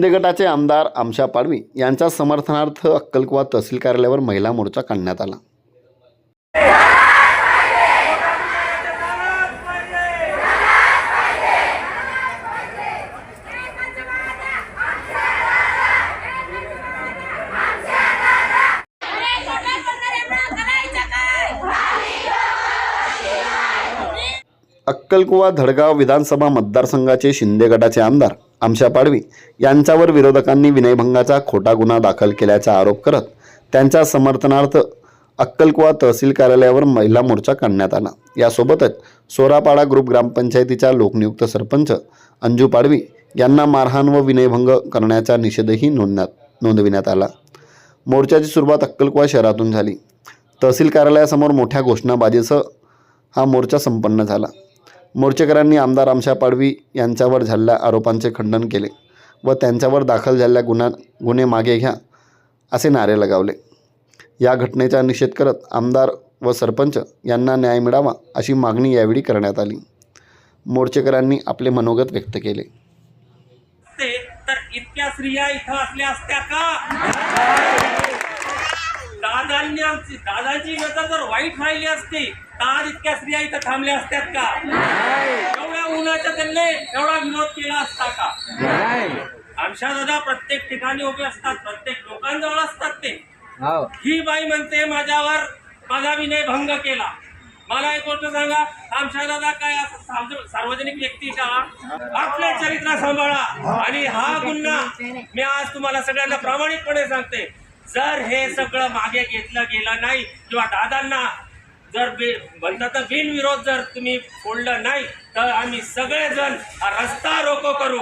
शिंदे गटाचे आमदार आमशा पाडवी यांच्या समर्थनार्थ अक्कलकुवा तहसील कार्यालयावर महिला मोर्चा काढण्यात आला. अक्कलकुवा धडगाव विधानसभा मतदारसंघाचे शिंदे गटाचे आमदार आमशा पाडवी यांच्यावर विरोधकांनी विनयभंगाचा खोटा गुन्हा दाखल केल्याचा आरोप करत त्यांच्या समर्थनार्थ अक्कलकुवा तहसील कार्यालयावर महिला मोर्चा काढण्यात आला. यासोबतच सोरापाडा ग्रुप ग्रामपंचायतीच्या लोकनियुक्त सरपंच अंजू पाडवी यांना मारहाण व विनयभंग करण्याचा निषेधही नोंदण्यात नोंदविण्यात आला. मोर्चाची सुरुवात अक्कलकुवा शहरातून झाली. तहसील कार्यालयासमोर मोठ्या घोषणाबाजीसह हा मोर्चा संपन्न झाला. मोर्चेकरांनी आमदार आमशा पाडवी यांच्यावर झालेल्या आरोपांचे खंडन केले व त्यांच्यावर दाखल झालेल्या गुन्हा गुन्हे मागे घ्या असे नारे लगावले. या घटनेचा निषेध करत आमदार व सरपंच यांना न्याय मिळावा अशी मागणी यावेळी करण्यात आली. मोर्चेकरांनी आपले मनोगत व्यक्त केले. तर इतक्या स्त्रिया इथं असल्या असत्या का दादांनी आमची दादाची नजर जर वाईट राहिली असती तर आज इतक्या स्त्रिया इथं थांबल्या असत्यात का? एवढ्या उन्हाच्या त्यांनी एवढा विरोध केला असता का? आमच्या दादा प्रत्येक ठिकाणी उभे असतात प्रत्येक लोकांजवळ असतात ते. हो. ही बाई म्हणते माझ्यावर माझा विनय भंग केला. मला एक गोष्ट सांगा आमच्या दादा काय असं सार्वजनिक व्यक्ती का? आपले चरित्र सांभाळा. आणि हा गुन्हा मी आज तुम्हाला सगळ्यांना प्रामाणिकपणे सांगते. जर हे सगळं मागे घेतलं गेलं नाही किंवा दादांना जर बे म्हणतात तर बिनविरोध जर तुम्ही फोडलं नाही तर आम्ही सगळेजण रस्ता रोको करू.